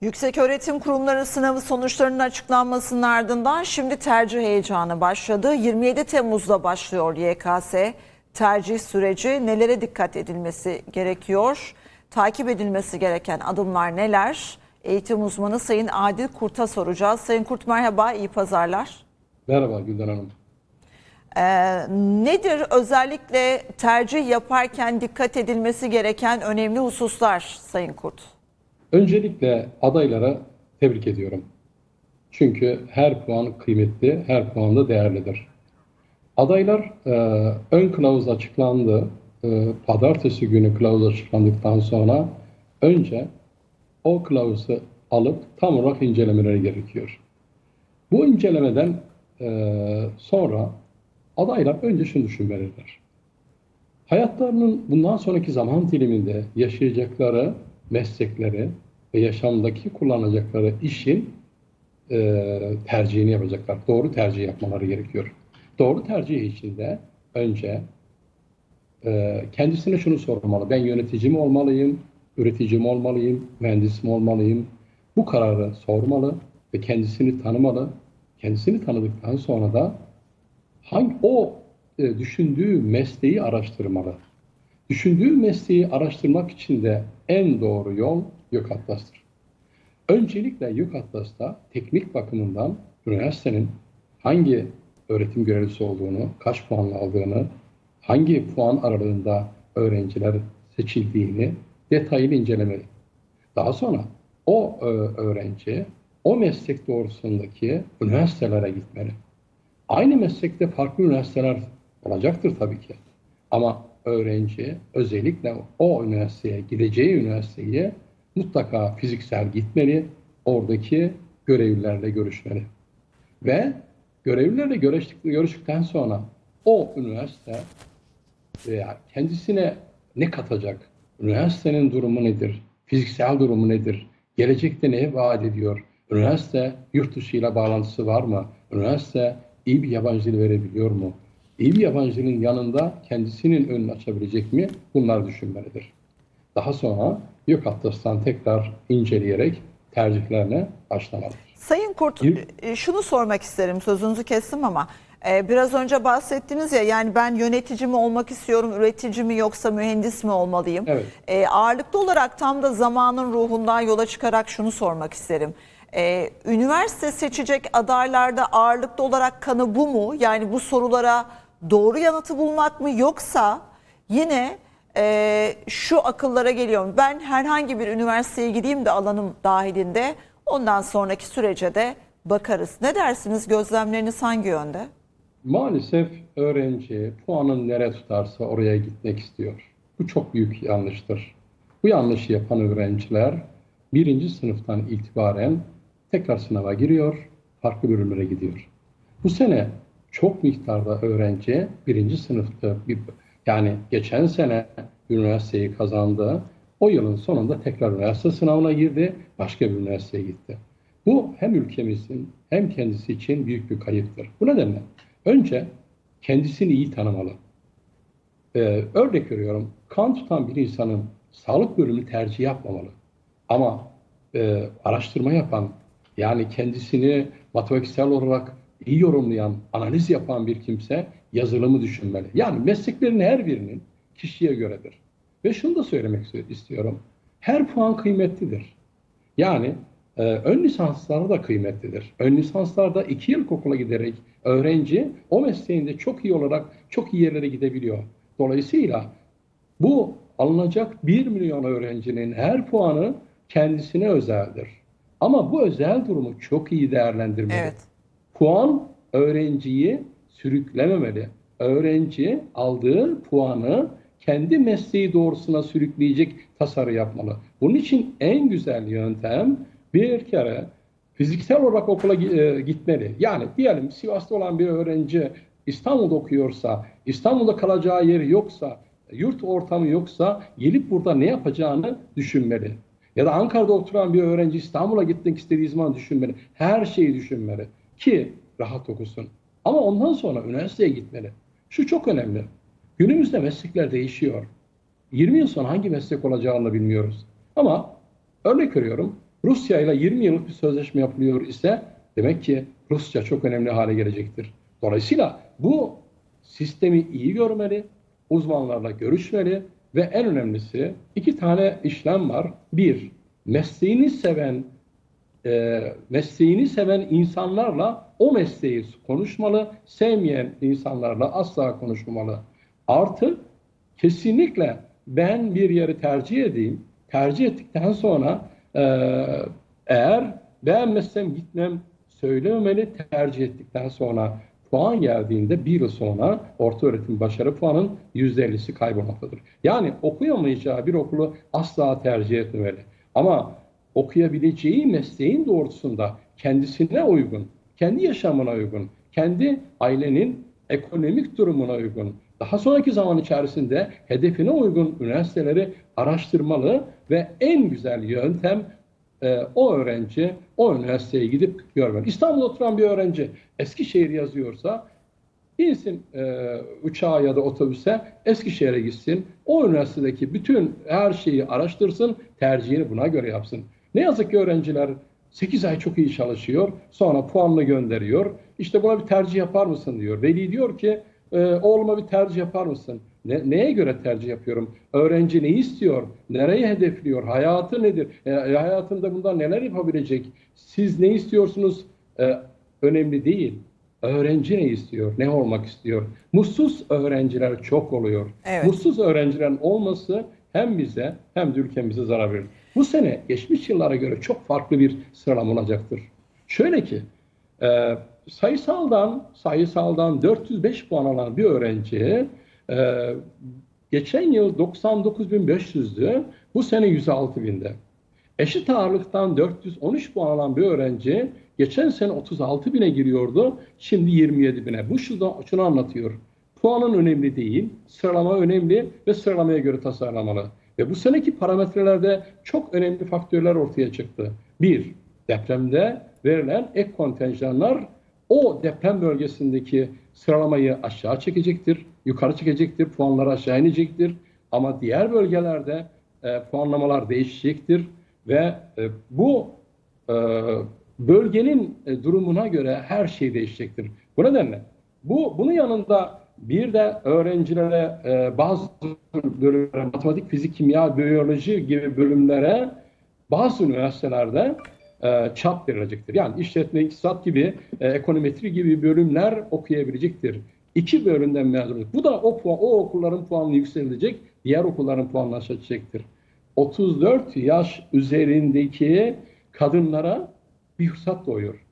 Yükseköğretim Kurumları sınavı sonuçlarının açıklanmasının ardından şimdi tercih heyecanı başladı. 27 Temmuz'da başlıyor YKS tercih süreci. Nelere dikkat edilmesi gerekiyor? Takip edilmesi gereken adımlar neler? Eğitim uzmanı Sayın Adil Kurt'a soracağız. Sayın Kurt merhaba, iyi pazarlar. Merhaba Gülden Hanım. Ee, nedir özellikle tercih yaparken dikkat edilmesi gereken önemli hususlar Sayın Kurt? Öncelikle adaylara tebrik ediyorum. Çünkü her puan kıymetli, her puan da değerlidir. Adaylar e, ön kılavuz açıklandı. E, pazartesi günü kılavuz açıklandıktan sonra önce o kılavuzu alıp tam olarak incelemeleri gerekiyor. Bu incelemeden e, sonra adaylar önce şunu düşünmeliler. Hayatlarının bundan sonraki zaman diliminde yaşayacakları meslekleri ve yaşamdaki kullanacakları işin e, tercihini yapacaklar. Doğru tercih yapmaları gerekiyor. Doğru tercih için de önce e, kendisine şunu sormalı. Ben yönetici mi olmalıyım, üretici mi olmalıyım, mühendis mi olmalıyım? Bu kararı sormalı ve kendisini tanımalı. Kendisini tanıdıktan sonra da hangi o e, düşündüğü mesleği araştırmalı. Düşündüğü mesleği araştırmak için de en doğru yol YÖK Atlas'tır. Öncelikle YÖK Atlas'ta teknik bakımından üniversitenin hangi öğretim görevlisi olduğunu, kaç puanla aldığını, hangi puan aralığında öğrenciler seçildiğini detaylı incelemeli. Daha sonra o e, öğrenci o meslek doğrusundaki üniversitelere gitmeli. Aynı meslekte farklı üniversiteler olacaktır tabii ki. Ama öğrenci özellikle o üniversiteye gideceği üniversiteye mutlaka fiziksel gitmeli, oradaki görevlilerle görüşmeli. Ve görevlilerle görüştük, görüştükten sonra o üniversite veya kendisine ne katacak, üniversitenin durumu nedir, fiziksel durumu nedir, gelecekte ne vaat ediyor, üniversite yurt dışı ile bağlantısı var mı, üniversite iyi bir yabancı dil verebiliyor mu, iyi bir yabancının yanında kendisinin önünü açabilecek mi? Bunlar düşünmelidir. Daha sonra YÖK Atlas'tan tekrar inceleyerek tercihlerine başlamalıdır. Sayın Kurt, Bir- e, şunu sormak isterim, sözünüzü kestim ama e, biraz önce bahsettiniz ya, yani ben yönetici mi olmak istiyorum, üretici mi yoksa mühendis mi olmalıyım? Evet. E, ağırlıklı olarak tam da zamanın ruhundan yola çıkarak şunu sormak isterim. E, üniversite seçecek adaylarda ağırlıklı olarak kanı bu mu? Yani bu sorulara doğru yanıtı bulmak mı yoksa yine e, şu akıllara geliyorum. Ben herhangi bir üniversiteye gideyim de alanım dahilinde ondan sonraki sürece de bakarız. Ne dersiniz? Gözlemleriniz hangi yönde? Maalesef öğrenci puanın nere tutarsa oraya gitmek istiyor. Bu çok büyük yanlıştır. Bu yanlışı yapan öğrenciler birinci sınıftan itibaren tekrar sınava giriyor, farklı bölümlere gidiyor. Bu sene çok miktarda öğrenci birinci sınıfta, bir- yani geçen sene üniversiteyi kazandı. O yılın sonunda tekrar üniversite sınavına girdi, başka bir üniversiteye gitti. Bu hem ülkemizin hem kendisi için büyük bir kayıptır. Bu nedenle önce kendisini iyi tanımalı. Ee, örnek veriyorum, kan tutan bir insanın sağlık bölümü tercih yapmamalı. Ama e, araştırma yapan, yani kendisini matematiksel olarak iyi yorumlayan, analiz yapan bir kimse yazılımı düşünmeli. Yani mesleklerin her birinin kişiye göredir. Ve şunu da söylemek istiyorum. Her puan kıymetlidir. Yani e, ön lisanslar da kıymetlidir. Ön lisanslarda iki yıl okula giderek öğrenci o mesleğinde çok iyi olarak çok iyi yerlere gidebiliyor. Dolayısıyla bu alınacak 1 milyon öğrencinin her puanı kendisine özeldir. Ama bu özel durumu çok iyi değerlendirmeli. Evet. Puan öğrenciyi sürüklememeli. Öğrenci aldığı puanı kendi mesleği doğrusuna sürükleyecek tasarı yapmalı. Bunun için en güzel yöntem bir kere fiziksel olarak okula e, gitmeli. Yani diyelim Sivas'ta olan bir öğrenci İstanbul'da okuyorsa, İstanbul'da kalacağı yeri yoksa, yurt ortamı yoksa gelip burada ne yapacağını düşünmeli. Ya da Ankara'da oturan bir öğrenci İstanbul'a gitmek istediği zaman düşünmeli. Her şeyi düşünmeli ki rahat okusun. Ama ondan sonra üniversiteye gitmeli. Şu çok önemli. Günümüzde meslekler değişiyor. 20 yıl sonra hangi meslek olacağını bilmiyoruz. Ama örnek veriyorum Rusya ile 20 yıllık bir sözleşme yapılıyor ise demek ki Rusya çok önemli hale gelecektir. Dolayısıyla bu sistemi iyi görmeli, uzmanlarla görüşmeli ve en önemlisi iki tane işlem var. Bir, mesleğini seven e, mesleğini seven insanlarla o mesleği konuşmalı, sevmeyen insanlarla asla konuşmamalı. Artı kesinlikle ben bir yeri tercih edeyim, tercih ettikten sonra e, eğer beğenmezsem gitmem söylememeli, tercih ettikten sonra puan geldiğinde bir yıl sonra orta öğretim başarı puanın %50'si kaybolmaktadır. Yani okuyamayacağı bir okulu asla tercih etmemeli. Ama okuyabileceği mesleğin doğrultusunda kendisine uygun, kendi yaşamına uygun, kendi ailenin ekonomik durumuna uygun, daha sonraki zaman içerisinde hedefine uygun üniversiteleri araştırmalı ve en güzel yöntem e, o öğrenci o üniversiteye gidip görmeli. İstanbul'da oturan bir öğrenci Eskişehir yazıyorsa binsin e, uçağa ya da otobüse Eskişehir'e gitsin. O üniversitedeki bütün her şeyi araştırsın, tercihini buna göre yapsın. Ne yazık ki öğrenciler 8 ay çok iyi çalışıyor, sonra puanla gönderiyor. İşte buna bir tercih yapar mısın diyor. Veli diyor ki e, oğluma bir tercih yapar mısın? Ne, neye göre tercih yapıyorum? Öğrenci ne istiyor? Nereye hedefliyor? Hayatı nedir? E, hayatında bundan neler yapabilecek? Siz ne istiyorsunuz? E, önemli değil. Öğrenci ne istiyor? Ne olmak istiyor? Mutsuz öğrenciler çok oluyor. Evet. Mutsuz öğrencilerin olması hem bize hem de ülkemize zarar verir. Bu sene geçmiş yıllara göre çok farklı bir sıralama olacaktır. şöyle ki e, sayısaldan sayısaldan 405 puan alan bir öğrenci e, geçen yıl 99.500'dü. Bu sene 106.000'de. Eşit ağırlıktan 413 puan alan bir öğrenci geçen sene 36 bine giriyordu. Şimdi 27 bine. Bu şunu, şunu anlatıyor. Puanın önemli değil, sıralama önemli ve sıralamaya göre tasarlamalı. Ve bu seneki parametrelerde çok önemli faktörler ortaya çıktı. Bir, depremde verilen ek kontenjanlar o deprem bölgesindeki sıralamayı aşağı çekecektir, yukarı çekecektir, puanları aşağı inecektir. Ama diğer bölgelerde e, puanlamalar değişecektir ve e, bu e, bölgenin e, durumuna göre her şey değişecektir. Bu nedenle bu bunun yanında bir de öğrencilere e, bazı bölümlere, matematik, fizik, kimya, biyoloji gibi bölümlere bazı üniversitelerde e, çap verilecektir. Yani işletme, iktisat gibi, e, ekonometri gibi bölümler okuyabilecektir. İki bölümden mezun olacak. Bu da o, o okulların puanı yükselecek, diğer okulların puanı çekecektir. 34 yaş üzerindeki kadınlara bir fırsat doğuyor.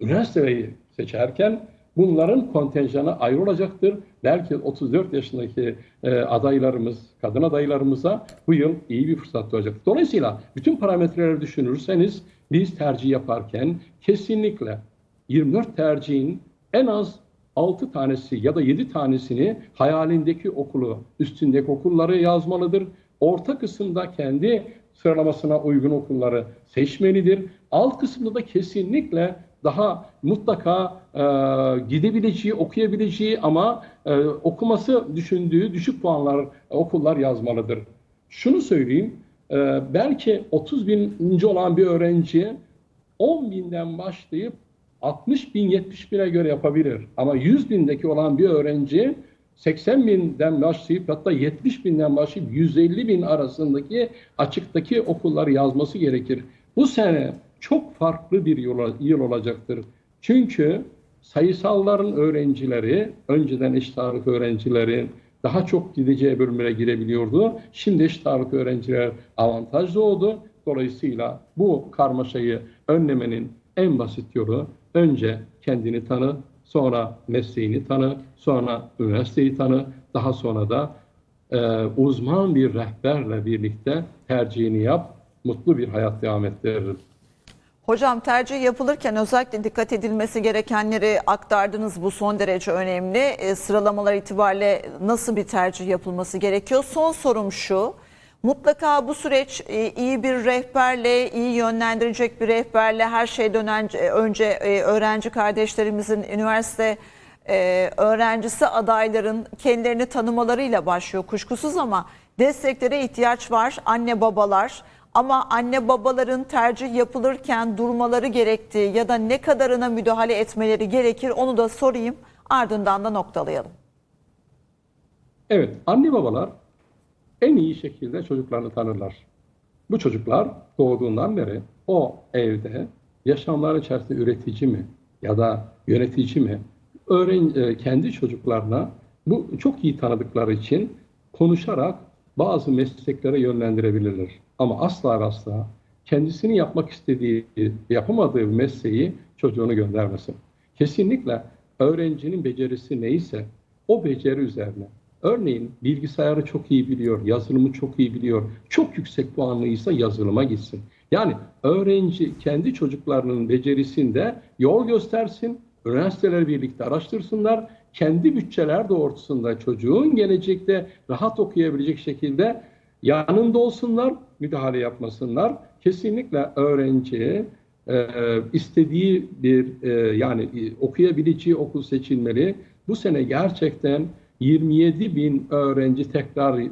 Üniversiteyi seçerken bunların kontenjanı ayrı olacaktır. Belki 34 yaşındaki e, adaylarımız, kadın adaylarımıza bu yıl iyi bir fırsat doğacak. Dolayısıyla bütün parametreleri düşünürseniz biz tercih yaparken kesinlikle 24 tercihin en az 6 tanesi ya da 7 tanesini hayalindeki okulu, üstündeki okulları yazmalıdır. Orta kısımda kendi sıralamasına uygun okulları seçmelidir. Alt kısımda da kesinlikle daha mutlaka e, gidebileceği, okuyabileceği ama e, okuması düşündüğü düşük puanlar e, okullar yazmalıdır. Şunu söyleyeyim, e, belki 30 bininci olan bir öğrenci 10 binden başlayıp 60 bin 70 bine göre yapabilir. Ama 100 bindeki olan bir öğrenci 80 binden başlayıp hatta 70 binden başlayıp 150 bin arasındaki açıktaki okulları yazması gerekir. Bu sene çok farklı bir yıl, olacaktır. Çünkü sayısalların öğrencileri, önceden eşit ağırlık öğrencilerin daha çok gideceği bölümlere girebiliyordu. Şimdi eşit ağırlık öğrenciler avantaj doğdu. Dolayısıyla bu karmaşayı önlemenin en basit yolu önce kendini tanı, sonra mesleğini tanı, sonra üniversiteyi tanı, daha sonra da e, uzman bir rehberle birlikte tercihini yap, mutlu bir hayat devam ettirir. Hocam tercih yapılırken özellikle dikkat edilmesi gerekenleri aktardınız. Bu son derece önemli. E, sıralamalar itibariyle nasıl bir tercih yapılması gerekiyor? Son sorum şu. Mutlaka bu süreç e, iyi bir rehberle, iyi yönlendirecek bir rehberle her şeyden önce, önce e, öğrenci kardeşlerimizin üniversite e, öğrencisi adayların kendilerini tanımalarıyla başlıyor kuşkusuz ama desteklere ihtiyaç var. Anne babalar Ama anne babaların tercih yapılırken durmaları gerektiği ya da ne kadarına müdahale etmeleri gerekir onu da sorayım. Ardından da noktalayalım. Evet, anne babalar en iyi şekilde çocuklarını tanırlar. Bu çocuklar doğduğundan beri o evde yaşamlar içerisinde üretici mi ya da yönetici mi? Öğren, e, kendi çocuklarına bu çok iyi tanıdıkları için konuşarak bazı mesleklere yönlendirebilirler. Ama asla asla kendisini yapmak istediği, yapamadığı mesleği çocuğunu göndermesin. Kesinlikle öğrencinin becerisi neyse o beceri üzerine Örneğin bilgisayarı çok iyi biliyor, yazılımı çok iyi biliyor. Çok yüksek puanlıysa yazılıma gitsin. Yani öğrenci kendi çocuklarının becerisinde yol göstersin, üniversiteler birlikte araştırsınlar. Kendi bütçeler doğrultusunda çocuğun gelecekte rahat okuyabilecek şekilde yanında olsunlar, müdahale yapmasınlar. Kesinlikle öğrenci e, istediği bir e, yani okuyabileceği okul seçilmeli. Bu sene gerçekten 27 bin öğrenci tekrar e,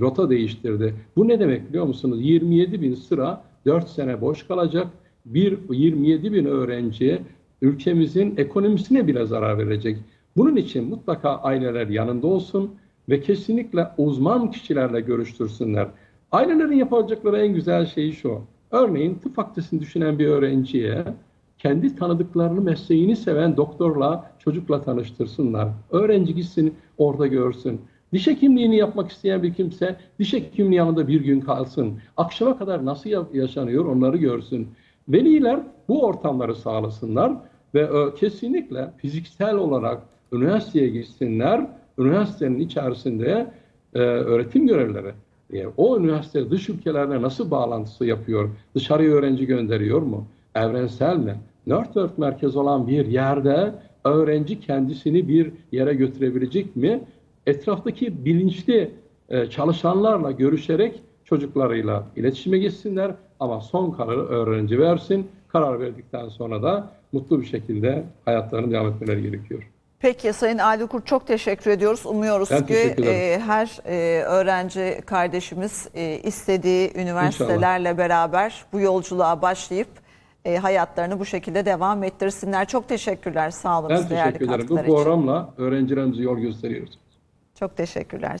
rota değiştirdi. Bu ne demek biliyor musunuz? 27 bin sıra 4 sene boş kalacak. Bir 27 bin öğrenci ülkemizin ekonomisine bile zarar verecek. Bunun için mutlaka aileler yanında olsun ve kesinlikle uzman kişilerle görüştürsünler. Ailelerin yapacakları en güzel şey şu. Örneğin tıp fakültesini düşünen bir öğrenciye kendi tanıdıklarını, mesleğini seven doktorla, çocukla tanıştırsınlar. Öğrenci gitsin orada görsün. Diş hekimliğini yapmak isteyen bir kimse diş hekimliği yanında bir gün kalsın. Akşama kadar nasıl ya- yaşanıyor onları görsün. Veliler bu ortamları sağlasınlar ve kesinlikle fiziksel olarak üniversiteye gitsinler. Üniversitenin içerisinde e, öğretim görevlileri e, o üniversite dış ülkelerle nasıl bağlantısı yapıyor? Dışarıya öğrenci gönderiyor mu? Evrensel mi? Network merkez olan bir yerde öğrenci kendisini bir yere götürebilecek mi? Etraftaki bilinçli e, çalışanlarla görüşerek çocuklarıyla iletişime geçsinler ama son kararı öğrenci versin. Karar verdikten sonra da mutlu bir şekilde hayatlarını devam etmeleri gerekiyor. Peki Sayın Ali Kurt çok teşekkür ediyoruz. Umuyoruz Ben ki e, her e, öğrenci kardeşimiz e, istediği üniversitelerle beraber bu yolculuğa başlayıp e, hayatlarını bu şekilde devam ettirsinler. Çok teşekkürler. Sağ olun Ben teşekkür ederim. Bu için. programla öğrencilerimize yol gösteriyoruz. Çok teşekkürler.